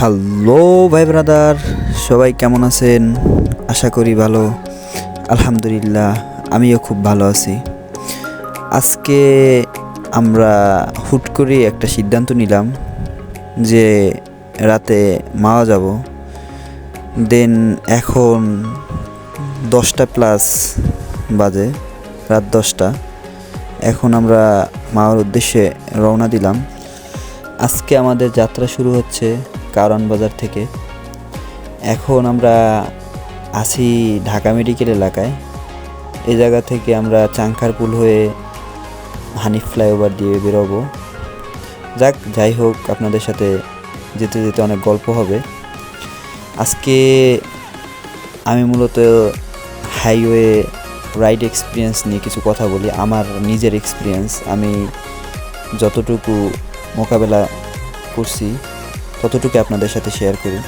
Hello ভাই brother, সবাই কেমন আছেন? আশা করি ভালো। আলহামদুলিল্লাহ, আমিও খুব ভালো আছি। আজকে আমরা হুট করে একটা সিদ্ধান্ত নিলাম যে রাতে মাওয়া যাব। দেন এখন দশটা প্লাস বাজে, রাত দশটা। এখন আমরা মাওয়ার উদ্দেশ্যে রওনা দিলাম। আজকে আমাদের যাত্রা শুরু হচ্ছে কারণ বাজার থেকে। এখন আমরা আছি ঢাকা মেডিকেল এলাকায়। এই জায়গা থেকে আমরা চাংখারপুল হয়ে হানিফ ফ্লাইওভার দিয়ে বেরোবো। যাক, যাই হোক, আপনাদের সাথে যেতে যেতে অনেক গল্প হবে। আজকে আমি মূলত হাইওয়ে রাইড এক্সপিরিয়েন্স নিয়ে কিছু কথা বলি, আমার নিজের এক্সপিরিয়েন্স। আমি যতটুকু মোকাবেলা করছি ততটুকু আপনাদের সাথে শেয়ার করি।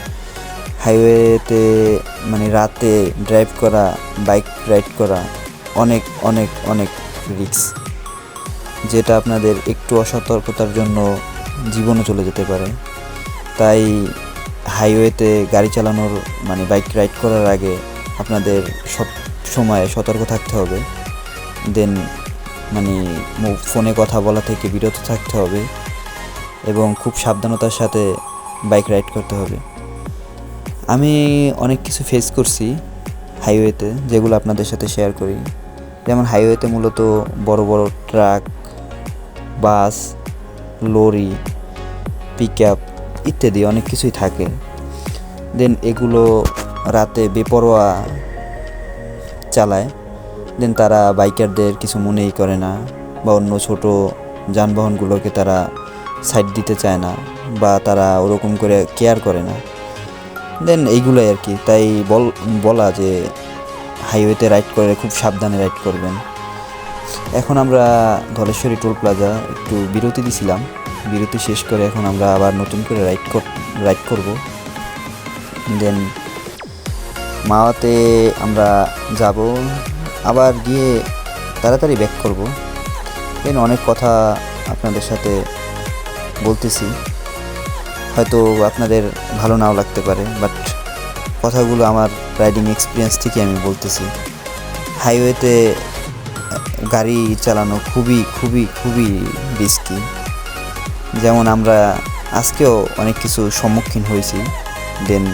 হাইওয়েতে মানে রাতে ড্রাইভ করা বাইক রাইড করা অনেক অনেক অনেক রিস্ক যেটা আপনাদের একটু অসতর্কতার জন্য জীবনও চলে যেতে পারে। তাই হাইওয়েতে গাড়ি চালানোর মানে বাইক রাইড করার আগে আপনাদের সব সময় সতর্ক থাকতে হবে। দেন মানে ফোনে কথা বলা থেকে বিরত থাকতে হবে। এবং খুব সাবধানতার সাথে বাইক রাইড করতে হবে। আমি অনেক কিছু ফেস করছি হাইওয়েতে যেগুলো আপনাদের সাথে শেয়ার করি। যেমন হাইওয়েতে মূলত বড় বড় truck bus lorry pick up ইত্যাদি অনেক কিছুই থাকে। দেন এগুলো রাতে বেপরোয়া চালায়। দেন তারা বাইকারদের কিছু মনেই করে না বা অন্য ছোট যানবাহনগুলোকে তারা সাইড দিতে চায় না। বা তারা ওরকম করে কেয়ার করে না। দেন এইগুলোই আর কি। তাই বল, বলা যে হাইওয়েতে রাইড করে খুব সাবধানে রাইড করবেন। এখন আমরা ধলেশ্বরী টোল প্লাজা একটু বিরতি দিছিলাম। বিরতি শেষ করে এখন আমরা আবার নতুন করে রাইড রাইড করব। দেন মাওয়াতে আমরা যাব। আবার গিয়ে তাড়াতাড়ি ব্যাক করব। দেন অনেক কথা আপনাদের সাথে বলতেছি। হয়তো আপনাদের ভালো নাও লাগতে পারে বাট কথাগুলো আমার রাইডিং এক্সপিরিয়েন্স থেকে আমি বলতেছি। হাইওয়েতে গাড়ি চালানো খুবই খুবই খুবই রিস্কি যেমন আমরা আজকেও অনেক কিছু সম্মুখীন হয়েছি দেন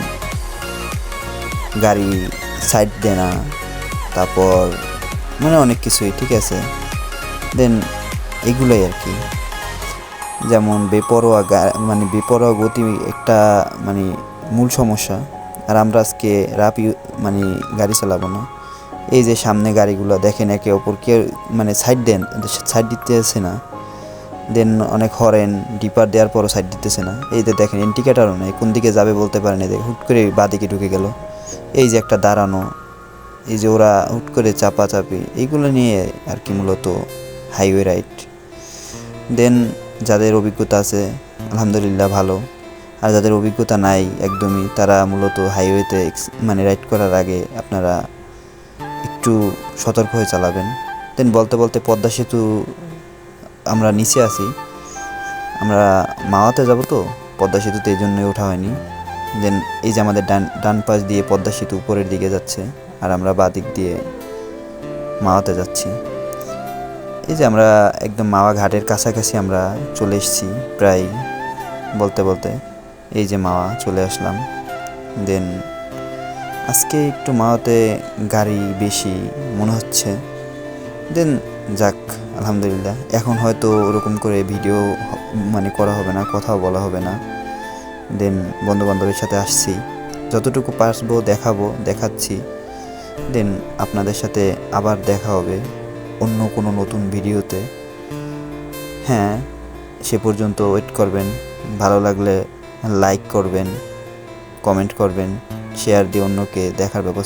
গাড়ি সাইড দেয় না, তারপর মানে অনেক কিছুই, ঠিক আছে? দেন এগুলোই আর কি। যেমন বেপরোয়া মানে বেপরোয়া গতি একটা মানে মূল সমস্যা। আর আমরা আজকে রাপ মানে গাড়ি চালাবো না। এই যে সামনে গাড়িগুলো, দেখেন একে অপর কে মানে সাইড দেন সাইড দিতেছে না। দেন অনেক হরেন ডিপার দেওয়ার পরও সাইড দিতেছে না। এই যে দেখেন ইন্ডিকেটারও নেই, কোন দিকে যাবে বলতে পারে না দেখ হুট করে বাদিকে ঢুকে গেল। এই যে একটা দাঁড়ানো, এই যে ওরা হুট করে চাপাচাপি, এইগুলো নিয়ে আর কি মূলত হাইওয়ে রাইড দেন যাদের অভিজ্ঞতা আছে, আলহামদুলিল্লাহ ভালো। আর যাদের অভিজ্ঞতা নাই, একদমই তারা মূলত হাইওয়েতে মানে রাইড করার আগে আপনারা একটু সতর্ক হয়ে চালাবেন। দেন বলতে বলতে পদ্মা সেতু আমরা নিচে আছি। আমরা মাওয়াতে যাব তো, পদ্মা সেতুতে এই জন্যই ওঠা হয়নি। দেন এই যে আমাদের ডান ডান পাশ দিয়ে পদ্মা সেতু উপরের দিকে যাচ্ছে, আর আমরা বাঁ দিক দিয়ে মাওয়াতে যাচ্ছি। এই যে আমরা একদম মাওয়া ঘাটের কাছাকাছি আমরা চলে এসেছি, প্রায় বলতে বলতে এই যে মাওয়া চলে আসলাম। দেন আজকে একটু মাওয়াতে গাড়ি বেশি মনে হচ্ছে। দেন যাক, আলহামদুলিল্লাহ। এখন হয়তো ওরকম করে ভিডিও মানে করা হবে না, কথাও বলা হবে না। দেন বন্ধু বান্ধবের সাথে আসছি। যতটুকু পারব দেখাবো, দেখাচ্ছি। দেন আপনাদের সাথে আবার দেখা হবে। অন্য কোনো নতুন ভিডিওতে। হ্যাঁ সে পর্যন্ত ওয়েট করবেন। ভালো লাগলে লাইক করবেন, কমেন্ট করবেন, শেয়ার দিয়ে অন্যকে দেখার ব্যবস্থা